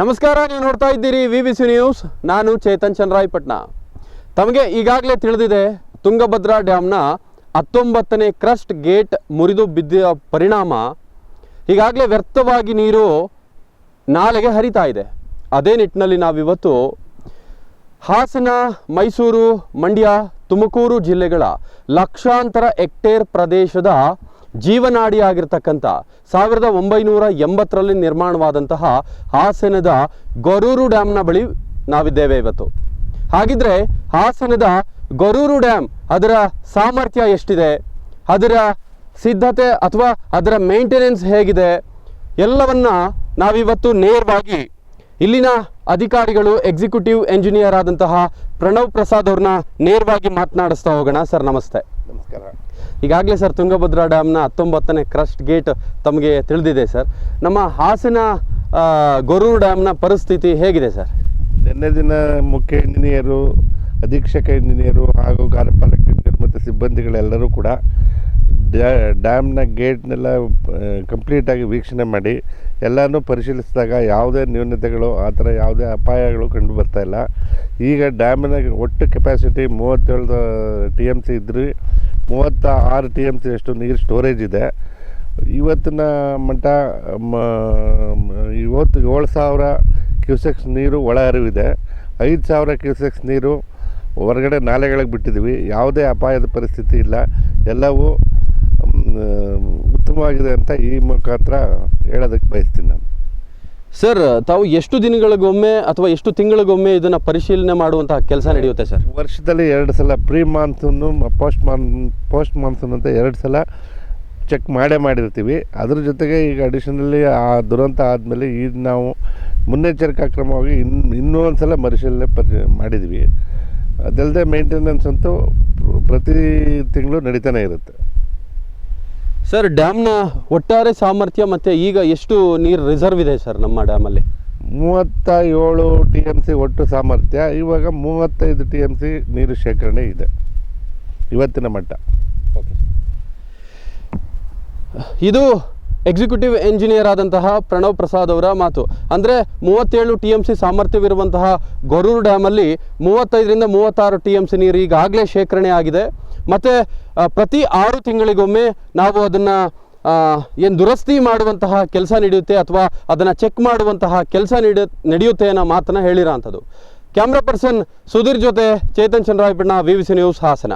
ನಮಸ್ಕಾರ ನೀವು ನೋಡ್ತಾ ಇದ್ದೀರಿ ವಿ ವಿ ಸಿ ನ್ಯೂಸ್ ನಾನು ಚೇತನ್ ಚಂದ್ರಾಯಪಟ್ನ ತಮಗೆ ಈಗಾಗಲೇ ತಿಳಿದಿದೆ, ತುಂಗಭದ್ರಾ ಡ್ಯಾಮ್ನ ಹತ್ತೊಂಬತ್ತನೇ ಕ್ರಸ್ಟ್ ಗೇಟ್ ಮುರಿದು ಬಿದ್ದ ಪರಿಣಾಮ ಈಗಾಗಲೇ ವ್ಯರ್ಥವಾಗಿ ನೀರು ನಾಲೆಗೆ ಹರಿತಾ ಇದೆ. ಅದೇ ನಿಟ್ಟಿನಲ್ಲಿ ನಾವಿವತ್ತು ಹಾಸನ, ಮೈಸೂರು, ಮಂಡ್ಯ, ತುಮಕೂರು ಜಿಲ್ಲೆಗಳ ಲಕ್ಷಾಂತರ ಹೆಕ್ಟೇರ್ ಪ್ರದೇಶದ ಜೀವನಾಡಿಯಾಗಿರ್ತಕ್ಕಂಥ ಸಾವಿರದ ಒಂಬೈನೂರ ಎಂಬತ್ತರಲ್ಲಿ ನಿರ್ಮಾಣವಾದಂತಹ ಹಾಸನದ ಗೊರೂರು ಡ್ಯಾಮ್ನ ಬಳಿ ನಾವಿದ್ದೇವೆ ಇವತ್ತು. ಹಾಗಿದ್ರೆ ಹಾಸನದ ಗೊರೂರು ಡ್ಯಾಮ್ ಅದರ ಸಾಮರ್ಥ್ಯ ಎಷ್ಟಿದೆ? ಅದರ ಸಿದ್ಧತೆ ಅಥವಾ ಅದರ ಮೇಂಟೆನೆನ್ಸ್ ಹೇಗಿದೆ? ಎಲ್ಲವನ್ನ ನಾವಿವತ್ತು ನೇರವಾಗಿ ಇಲ್ಲಿನ ಅಧಿಕಾರಿಗಳು, ಎಕ್ಸಿಕ್ಯೂಟಿವ್ ಎಂಜಿನಿಯರ್ ಆದಂತಹ ಪ್ರಣವ್ ಪ್ರಸಾದ್ ಅವ್ರನ್ನ ನೇರವಾಗಿ ಮಾತನಾಡಿಸ್ತಾ ಹೋಗೋಣ. ಸರ್, ನಮಸ್ತೆ. ನಮಸ್ಕಾರ. ಈಗಾಗಲೇ ಸರ್ ತುಂಗಭದ್ರಾ ಡ್ಯಾಮ್ನ ಹತ್ತೊಂಬತ್ತನೇ ಕ್ರಸ್ಟ್ ಗೇಟ್ ತಮಗೆ ತಿಳಿದಿದೆ ಸರ್. ನಮ್ಮ ಹಾಸನ ಗೊರೂರು ಡ್ಯಾಮ್ನ ಪರಿಸ್ಥಿತಿ ಹೇಗಿದೆ ಸರ್? ನಿನ್ನೆ ದಿನ ಮುಖ್ಯ ಇಂಜಿನಿಯರು ಅಧೀಕ್ಷಕ ಇಂಜಿನಿಯರು ಹಾಗೂ ಕಾರ್ಯಪಾಲಕ ಇಂಜಿನಿಯರ್ ಮತ್ತು ಸಿಬ್ಬಂದಿಗಳೆಲ್ಲರೂ ಕೂಡ ಡ್ಯಾ- ಡ್ಯಾಮ್ನ ಗೇಟ್ನೆಲ್ಲ ಕಂಪ್ಲೀಟಾಗಿ ವೀಕ್ಷಣೆ ಮಾಡಿ ಎಲ್ಲನೂ ಪರಿಶೀಲಿಸಿದಾಗ ಯಾವುದೇ ನ್ಯೂನತೆಗಳು, ಆ ಥರ ಯಾವುದೇ ಅಪಾಯಗಳು ಕಂಡು ಬರ್ತಾಯಿಲ್ಲ ಈಗ ಡ್ಯಾಮಿನ ಒಟ್ಟು ಕೆಪಾಸಿಟಿ ಮೂವತ್ತೇಳು ಟಿ ಎಂ ಸಿ ಇದ್ದರೆ ಮೂವತ್ತ ಆರು ಟಿ ಎಂ ಸಿ ಅಷ್ಟು ನೀರು ಸ್ಟೋರೇಜ್ ಇದೆ. ಇವತ್ತಿನ ಮಟ್ಟ ಇವತ್ತು ಏಳು ಸಾವಿರ ಕ್ಯೂಸೆಕ್ಸ್ ನೀರು ಒಳ ಹರಿವಿದೆ. ಐದು ಸಾವಿರ ಕ್ಯೂಸೆಕ್ಸ್ ನೀರು ಹೊರಗಡೆ ನಾಲೆಗಳಿಗೆ ಬಿಟ್ಟಿದ್ದೀವಿ. ಯಾವುದೇ ಅಪಾಯದ ಪರಿಸ್ಥಿತಿ ಇಲ್ಲ. ಎಲ್ಲವೂ ಉತ್ತಮವಾಗಿದೆ ಅಂತ ಈ ಮುಖಾಂತರ ಹೇಳೋದಕ್ಕೆ ಬಯಸ್ತೀನಿ ನಾನು. ಸರ್, ತಾವು ಎಷ್ಟು ದಿನಗಳಿಗೊಮ್ಮೆ ಅಥವಾ ಎಷ್ಟು ತಿಂಗಳಿಗೊಮ್ಮೆ ಇದನ್ನ ಪರಿಶೀಲನೆ ಮಾಡುವಂತಹ ಕೆಲಸ ನಡೆಯುತ್ತೆ ಸರ್? ವರ್ಷದಲ್ಲಿ ಎರಡು ಸಲ ಪ್ರೀ ಮಾನ್ಸೂನು, ಪೋಸ್ಟ್ ಮಾನ್, ಪೋಸ್ಟ್ ಮಾನ್ಸೂನ್ ಅಂತ ಎರಡು ಸಲ ಚೆಕ್ ಮಾಡೇ ಮಾಡಿರ್ತೀವಿ. ಅದ್ರ ಜೊತೆಗೆ ಈಗ ಅಡಿಷನಲಿ ಆ ದುರಂತ ಆದಮೇಲೆ ಈಗ ನಾವು ಮುನ್ನೆಚ್ಚರಿಕಾ ಕ್ರಮವಾಗಿ ಇನ್ ಇನ್ನೂ ಸಲ ಪರಿಶೀಲನೆ ಪರಿ, ಮಾಡಿದ್ವಿ. ಅದಲ್ಲದೆ ಮೇಂಟೆನೆನ್ಸ್ ಅಂತೂ ಪ್ರತಿ ತಿಂಗಳು ನಡೀತಾನೆ ಇರುತ್ತೆ. ಸರ್ ಡ್ಯಾಮ್ನ ಒಟ್ಟಾರೆ ಸಾಮರ್ಥ್ಯ ಮತ್ತೆ ಈಗ ಎಷ್ಟು ನೀರು ರಿಸರ್ವ್ ಇದೆ ಸರ್ ನಮ್ಮ ಡ್ಯಾಮಲ್ಲಿ ಮೂವತ್ತ ಏಳು ಟಿ ಎಂ ಸಿ ಒಟ್ಟು ಸಾಮರ್ಥ್ಯ ಇವಾಗ ಮೂವತ್ತೈದು ಟಿ ಎಂ ಸಿ ನೀರು ಶೇಖರಣೆ ಇದೆ ಇವತ್ತಿನ ಮಟ್ಟ. ಓಕೆ ಇದು ಎಕ್ಸಿಕ್ಯೂಟಿವ್ ಎಂಜಿನಿಯರ್ ಆದಂತಹ ಪ್ರಣವ್ ಪ್ರಸಾದ್ ಅವರ ಮಾತು. ಅಂದರೆ ಮೂವತ್ತೇಳು ಟಿ ಎಂ ಸಿ ಸಾಮರ್ಥ್ಯವಿರುವಂತಹ ಗೊರೂರು ಡ್ಯಾಮಲ್ಲಿ ಮೂವತ್ತೈದರಿಂದ ಮೂವತ್ತಾರು ಟಿ ಎಂ ಸಿ ನೀರು ಈಗಾಗಲೇ ಶೇಖರಣೆ ಆಗಿದೆ. ಮತ್ತು ಪ್ರತಿ ಆರು ತಿಂಗಳಿಗೊಮ್ಮೆ ನಾವು ಅದನ್ನು ಏನು ದುರಸ್ತಿ ಮಾಡುವಂತಹ ಕೆಲಸ ನಡೆಯುತ್ತೆ ಅಥವಾ ಅದನ್ನು ಚೆಕ್ ಮಾಡುವಂತಹ ಕೆಲಸ ನಡೆ ನಡೆಯುತ್ತೆ ಅನ್ನೋ ಮಾತನ್ನು ಹೇಳಿರೋ ಅಂಥದ್ದು. ಕ್ಯಾಮ್ರಾ ಪರ್ಸನ್ ಸುಧೀರ್ ಜೊತೆ Chetan Chandrayapanna V V C news Hassan.